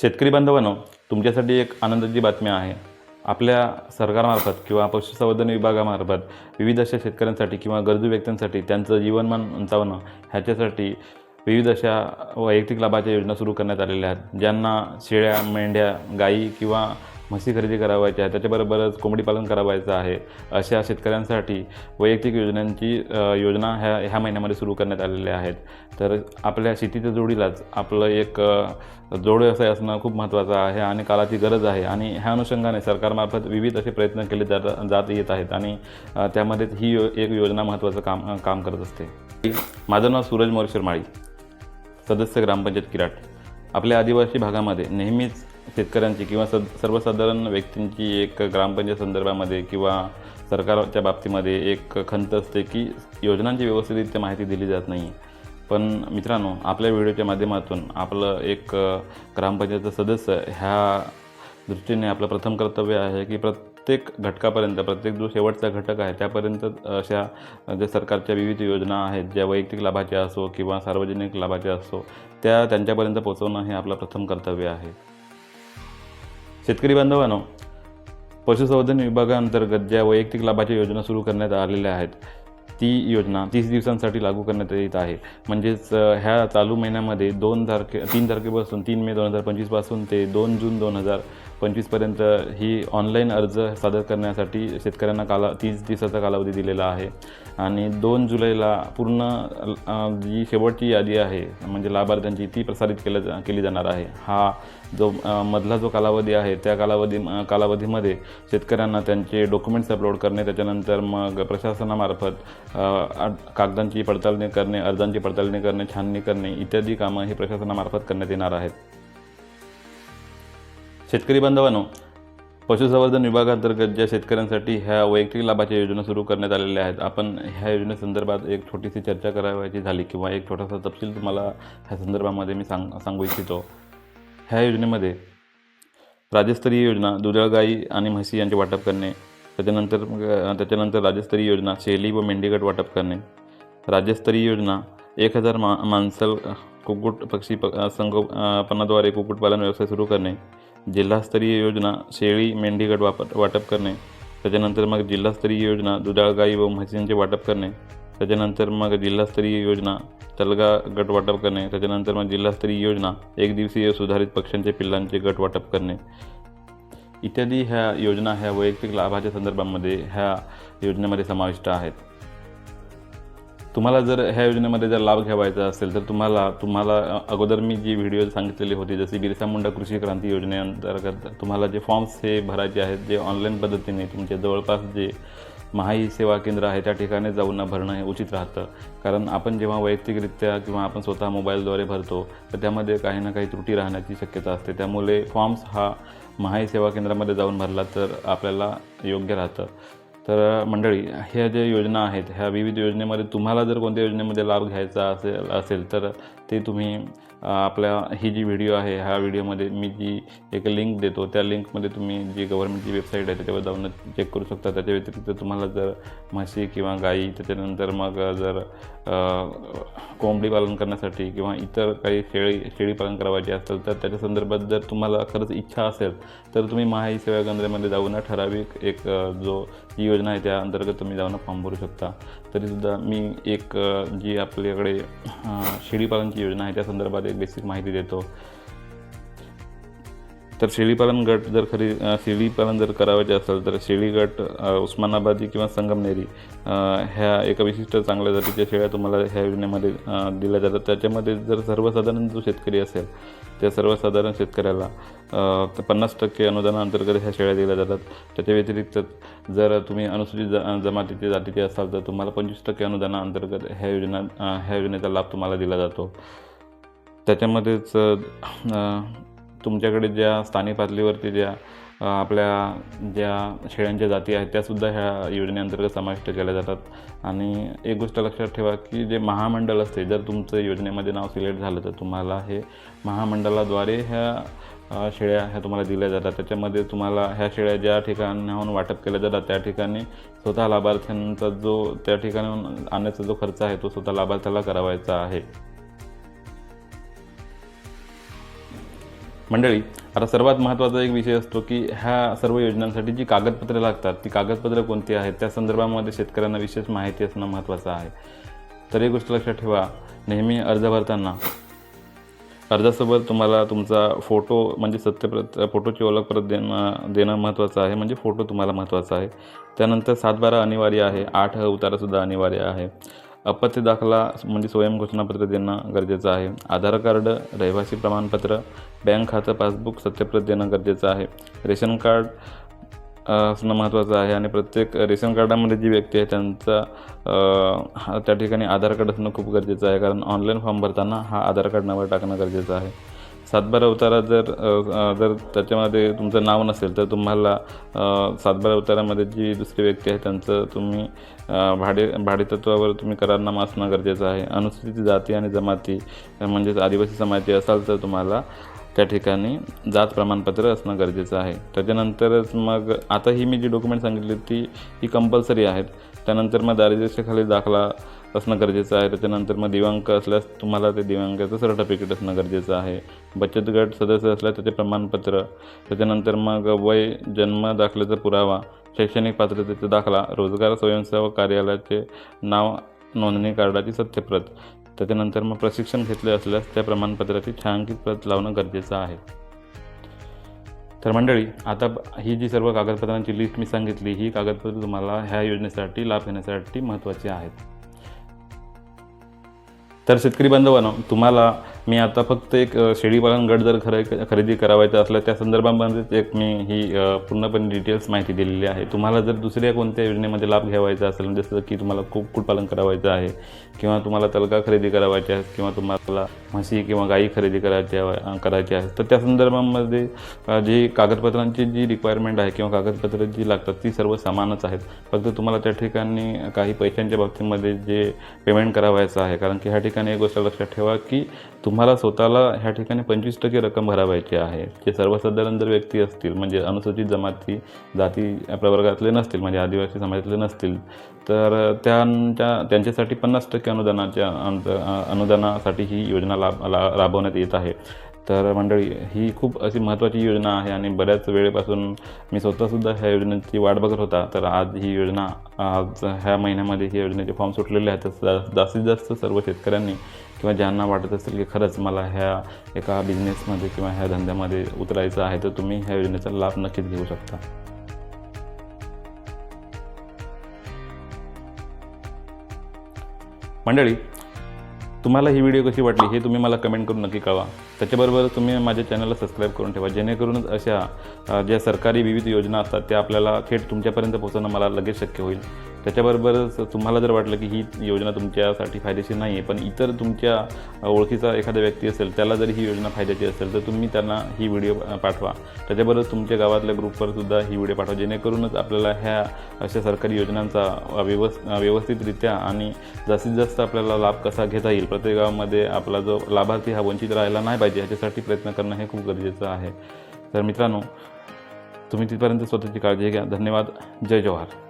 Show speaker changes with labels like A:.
A: शेतकरी बांधवांनो तुमच्यासाठी एक आनंदाची बातमी आहे. आपल्या सरकारमार्फत किंवा पशुसंवर्धन विभागामार्फत विविध अशा शेतकऱ्यांसाठी किंवा गरजू व्यक्तींसाठी त्यांचं जीवनमान उंचावणं ह्याच्यासाठी विविध अशा वैयक्तिक लाभाच्या योजना सुरू करण्यात आलेल्या आहेत. ज्यांना शेळ्या मेंढ्या गायी किंवा म्हशी खरेदी करावायच्या आहे त्याच्याबरोबरच कोंबडी पालन करावायचं आहे अशा शेतकऱ्यांसाठी वैयक्तिक योजनांची योजना ह्या ह्या महिन्यामध्ये सुरू करण्यात आलेल्या आहेत. तर आपल्या शेतीच्या जोडीलाच आपलं एक अ, जोड व्यवसाय असणं खूप महत्त्वाचं आहे आणि काळाची गरज आहे. आणि ह्या अनुषंगाने सरकारमार्फत विविध असे प्रयत्न केले जात जात येत आहेत आणि त्यामध्येच ही यो एक योजना महत्त्वाचं काम काम करत असते. माझं नाव सूरज मोरेश्वर माळी सदस्य ग्रामपंचायत किराट. आपल्या आदिवासी भागामध्ये नेहमीच शेतकऱ्यांची किंवा सद सर्वसाधारण व्यक्तींची एक ग्रामपंचायत संदर्भामध्ये किंवा सरकारच्या बाबतीमध्ये एक खंत असते की योजनांची व्यवस्थितरित्या माहिती दिली जात नाही. पण मित्रांनो आपल्या व्हिडिओच्या माध्यमातून आपलं एक ग्रामपंचायतचं सदस्य ह्या दृष्टीने आपलं प्रथम कर्तव्य आहे की प्रत्येक घटकापर्यंत प्रत्येक जो शेवटचा घटक आहे त्यापर्यंत अशा ज्या सरकारच्या विविध योजना आहेत ज्या वैयक्तिक लाभाच्या असो किंवा सार्वजनिक लाभाच्या असो त्या त्यांच्यापर्यंत पोहोचवणं हे आपलं प्रथम कर्तव्य आहे. शेतकरी बांधवांनो पशुसंवर्धन विभागाअंतर्गत ज्या वैयक्तिक लाभाच्या योजना सुरू करण्यात आलेल्या आहेत ती योजना तीस दिवसांसाठी लागू करण्यात येत आहे. म्हणजेच ह्या चालू महिन्यामध्ये दोन तारखे तीन तारखेपासून तीन मे दोन हजार पंचवीसपासून ते दोन जून दोन हजार पंचवीसपर्यंत ही ऑनलाईन अर्ज सादर करण्यासाठी शेतकऱ्यांना काला तीस दिवसाचा कालावधी दिलेला आहे. आणि दोन जुलैला पूर्ण जी शेवटची यादी आहे म्हणजे लाभार्थ्यांची ती प्रसारित केलं जा केली जाणार आहे. हा जो मधला जो कालावधी आहे त्या कालावधी कालावधीमध्ये शेतकऱ्यांना त्यांचे डॉक्युमेंट्स अपलोड करणे त्याच्यानंतर मग प्रशासनामार्फत कागदांची पडताळणी करणे अर्जांची पडताळणी करणे छाननी करणे इत्यादी कामं ही प्रशासनामार्फत करण्यात येणार आहेत. शेतकरी बांधवांनो पशुसंवर्धन विभागांतर्गत ज्या शेतकऱ्यांसाठी ह्या वैयक्तिक लाभाच्या योजना सुरू करण्यात आलेल्या आहेत आपण ह्या योजनेसंदर्भात एक छोटीशी चर्चा करावयाची झाली किंवा एक छोटासा तपशील तुम्हाला ह्या संदर्भामध्ये मी सांग सांगू इच्छितो. ह्या योजनेमध्ये राज्यस्तरीय योजना दुधाळ गाई आणि म्हशी यांचे वाटप करणे त्याच्यानंतर त्याच्यानंतर राज्यस्तरीय योजना शेली व मेंढीगट वाटप करणे राज्यस्तरीय योजना एक हजार मा माणसल कुक्कुट पक्षी प संगोपनाद्वारे कुक्कुटपालन व्यवसाय सुरू करणे जिल्हास्तरीय योजना शेळी मेंढीगट वापर वाटप करणे. त्याच्यानंतर मग जिल्हास्तरीय योजना दुधाळ गाई व म्हशींचे वाटप करणे. त्याच्यानंतर मग जिल्हास्तरीय योजना तलगा गट वाटप करणे. त्याच्यानंतर मग जिल्हास्तरीय योजना एक दिवसीय सुधारित पक्ष्यांचे पिल्लांचे गट वाटप करणे. इत्यादी ह्या योजना ह्या वैयक्तिक लाभाच्या संदर्भामध्ये ह्या योजनेमध्ये समाविष्ट आहेत. तुम्हाला जर ह्या योजनेमध्ये जर लाभ घ्यावायचा असेल तर तुम्हाला तुम्हाला अगोदर मी जी व्हिडिओ सांगितलेली होती जशी बिरसा मुंडा कृषी क्रांती योजनेअंतर्गत तुम्हाला जे फॉर्म्स हे भरायचे आहेत जे ऑनलाईन पद्धतीने तुमच्या जवळपास जे महाई सेवा केंद्र आहे त्या ठिकाणी जाऊन भरणं हे उचित राहतं. कारण आपण जेव्हा वैयक्तिकरित्या किंवा आपण स्वतः मोबाईलद्वारे भरतो तर त्यामध्ये काही ना काही त्रुटी राहण्याची शक्यता असते. त्यामुळे फॉर्म्स हा महाई सेवा केंद्रामध्ये जाऊन भरला तर आपल्याला योग्य राहतं. तर मंडळी ह्या ज्या योजना आहेत ह्या विविध योजनेमध्ये तुम्हाला जर कोणत्या योजनेमध्ये लाभ घ्यायचा असेल असेल तर ते तुम्ही आपल्या ही जी व्हिडिओ आहे ह्या व्हिडिओमध्ये मी जी एक लिंक देतो त्या लिंकमध्ये तुम्ही जी गव्हर्नमेंटची वेबसाईट आहे त्याच्यावर जाऊन चेक करू शकता. त्याच्या व्यतिरिक्त तुम्हाला जर म्हशी किंवा गाई त्याच्यानंतर मग जर कोंबडी पालन करण्यासाठी किंवा इतर काही शेळी शेळी पालन करावायची असेल तर त्याच्या संदर्भात जर तुम्हाला खरंच इच्छा असेल तर तुम्ही महाई सेवा केंद्रामध्ये जाऊन ठराविक एक जो जी योजना आहे त्या अंतर्गत तुम्ही जाऊन फॉर्म भरू शकता. तरीसुद्धा मी एक जी आपल्याकडे शेळीपालनची योजना आहे त्या संदर्भात वगैरे बेसिक माहिती देतो. तर शेळीपालन गट जर खरी शेळीपालन जर करावायचे असेल तर शेळी गट उस्मानाबादी किंवा संगमनेरी ह्या एका विशिष्ट चांगल्या जातीच्या शेळ्या तुम्हाला ह्या योजनेमध्ये दिल्या जातात. त्याच्यामध्ये जर सर्वसाधारण जो शेतकरी असेल त्या सर्वसाधारण शेतकऱ्याला पन्नास टक्के अनुदानाअंतर्गत ह्या शेळ्या दिल्या जातात. त्याच्या व्यतिरिक्त जर तुम्ही अनुसूचित ज जमातीचे जातीचे असाल तर तुम्हाला पंचवीस टक्के अनुदानाअंतर्गत ह्या योजना ह्या योजनेचा लाभ तुम्हाला दिला जातो. त्याच्यामध्येच तुमच्याकडे ज्या स्थानिक पातळीवरती ज्या आपल्या ज्या शेळ्यांच्या जाती आहेत त्यासुद्धा ह्या योजनेअंतर्गत समाविष्ट केल्या जातात. आणि एक गोष्ट लक्षात ठेवा की जे महामंडळ असते जर तुमचं योजनेमध्ये नाव सिलेक्ट झालं तर तुम्हाला हे महामंडळाद्वारे ह्या शेळ्या ह्या तुम्हाला दिल्या जातात. त्याच्यामध्ये तुम्हाला ह्या शेळ्या ज्या ठिकाणाहून वाटप केल्या जातात त्या ठिकाणी स्वतः लाभार्थ्यांचा जो त्या ठिकाणाहून आणण्याचा जो खर्च आहे तो स्वतः लाभार्थ्याला करावायचा आहे. मंडळी आता सर्वात महत्त्वाचा एक विषय असतो की ह्या सर्व योजनांसाठी जी कागदपत्रं लागतात ती कागदपत्रं कोणती आहेत? त्या संदर्भामध्ये शेतकऱ्यांना विशेष माहिती असणं महत्त्वाचं आहे. तर एक गोष्ट लक्षात ठेवा नेहमी अर्ज भरताना अर्जासोबत तुम्हाला तुमचा फोटो म्हणजे सत्यप्रत फोटोची ओळखप्रत देणं देणं महत्त्वाचं आहे म्हणजे फोटो तुम्हाला महत्त्वाचा आहे. त्यानंतर सातबारा अनिवार्य आहे आठ उतारासुद्धा अनिवार्य आहे. अपत्य दाखला म्हणजे स्वयंघोषणापत्र देणं गरजेचं आहे. आधार कार्ड रहिवासी प्रमाणपत्र बँक खातं पासबुक सत्यप्रत देणं गरजेचं आहे. रेशन कार्ड असणं महत्त्वाचं आहे आणि प्रत्येक रेशन कार्डामध्ये जी व्यक्ती आहे त्यांचा त्या ठिकाणी आधार कार्ड असणं खूप गरजेचं आहे. कारण ऑनलाईन फॉर्म भरताना हा आधार कार्ड नंबर टाकणं गरजेचं आहे. सातबारा उतारा जर जर त्याच्यामध्ये तुमचं नाव नसेल तर तुम्हाला सातबारा उतारामध्ये जी दुसरी व्यक्ती आहे त्यांचं तुम्ही भाडे भाडेतत्वावर तुम्ही करारनामा असणं गरजेचं आहे. अनुसूचित जाती आणि जमाती म्हणजेच आदिवासी समाजाची असाल तर तुम्हाला त्या ठिकाणी जात प्रमाणपत्र असणं गरजेचं आहे. त्याच्यानंतरच मग आता ही मी जी डॉक्युमेंट सांगितली ती ही कंपल्सरी आहेत. त्यानंतर मग दारिद्र्यखाली दाखला असणं गरजेचं आहे. त्याच्यानंतर मग दिव्यांक असल्यास तुम्हाला ते दिव्यांकाचं सर्टिफिकेट असणं गरजेचं आहे. बचत गट सदस्य असल्यास त्याचे प्रमाणपत्र. त्याच्यानंतर मग वय जन्म दाखल्याचा पुरावा शैक्षणिक पात्रतेचा दाखला रोजगार स्वयंसेवक कार्यालयाचे नाव नोंदणी कार्डाची सत्यप्रत. त्याच्यानंतर मग प्रशिक्षण घेतले असल्यास त्या प्रमाणपत्राची छायांकित प्रत लावणं गरजेचं आहे. तर मंडळी आता ही जी सर्व कागदपत्रांची लिस्ट मी सांगितली ही कागदपत्र तुम्हाला ह्या योजनेसाठी लाभ घेण्यासाठी महत्त्वाची आहेत. तर शेतकरी बांधवांनो तुम्हाला मी आता फक्त एक शेळीपालन गट जर खरे खरेदी करावायचा असला त्या संदर्भामध्येच एक मी ही पूर्णपणे डिटेल्स माहिती दिलेली आहे. तुम्हाला जर दुसऱ्या कोणत्या योजनेमध्ये लाभ घ्यावायचा असेल म्हणजे जसं की तुम्हाला कुक्कुटपालन करावायचं आहे किंवा तुम्हाला तलका खरेदी करावायची आहे किंवा तुम्हाला म्हशी किंवा गाई खरेदी करायची करायची आहे तर त्या संदर्भामध्ये जी कागदपत्रांची जी रिक्वायरमेंट आहे किंवा कागदपत्र जी लागतात ती सर्व समानच आहेत. फक्त तुम्हाला त्या ठिकाणी काही पैशांच्या बाबतीमध्ये जे पेमेंट करावायचं आहे कारण की ह्या ठिकाणी एक गोष्ट लक्षात ठेवा की तुम्हाला स्वतःला ह्या ठिकाणी पंचवीस टक्के रक्कम भरावायची आहे. जे सर्वसाधारण जर व्यक्ती असतील म्हणजे अनुसूचित जमाती जाती प्रवर्गातले नसतील म्हणजे आदिवासी समाजातले नसतील तर त्यांच्या त्यांच्यासाठी पन्नास टक्के अनुदानाच्या अंत अनुदानासाठी ही योजना लाभ ला राबवण्यात येत आहे. तर मंडळी ही खूप अशी महत्त्वाची योजना आहे आणि बऱ्याच वेळेपासून मी स्वतःसुद्धा ह्या योजनेची वाट बघत होता. तर आज ही योजना आज ह्या महिन्यामध्ये ही योजनेचे फॉर्म सुटलेले आहेत. तर जा- जास्तीत जास्त सर्व शेतकऱ्यांनी किंवा ज्यांना वाटत असेल की खरंच मला ह्या एका बिझनेसमध्ये किंवा ह्या धंद्यामध्ये उतरायचं आहे तर तुम्ही ह्या योजनेचा लाभ नक्कीच घेऊ शकता. मंडळी तुम्हाला ही व्हिडिओ कशी वाटली हे तुम्ही मला कमेंट करून नक्की कळवा. त्याच्याबरोबर तुम्ही माझ्या चॅनलला सबस्क्राईब करून ठेवा. जेणेकरूनच अशा ज्या सरकारी विविध योजना असतात त्या आपल्याला थेट तुमच्यापर्यंत पोहोचवणं मला लगेच शक्य होईल. त्याच्याबरोबरच तुम्हाला जर वाटलं की ही योजना तुमच्यासाठी फायदेशीर नाही आहे पण इतर तुमच्या ओळखीचा एखादा व्यक्ती असेल त्याला जर ही योजना फायद्याची असेल तर तुम्ही त्यांना ही व्हिडिओ पाठवा. त्याच्याबरोबर तुमच्या गावातल्या ग्रुपवर सुद्धा ही व्हिडिओ पाठवा. जेणेकरूनच आपल्याला ह्या अशा सरकारी योजनांचा अ, व्यवस्थितरित्या आणि जास्तीत जास्त आपल्याला लाभ कसा घेता येईल प्रत्येक गावामध्ये आपला जो लाभार्थी हा वंचित राहायला नाही पाहिजे ह्याच्यासाठी प्रयत्न करणं हे खूप गरजेचं आहे. तर मित्रांनो तुम्ही तिथपर्यंत स्वतःची काळजी घ्या. धन्यवाद. जय जवाहर.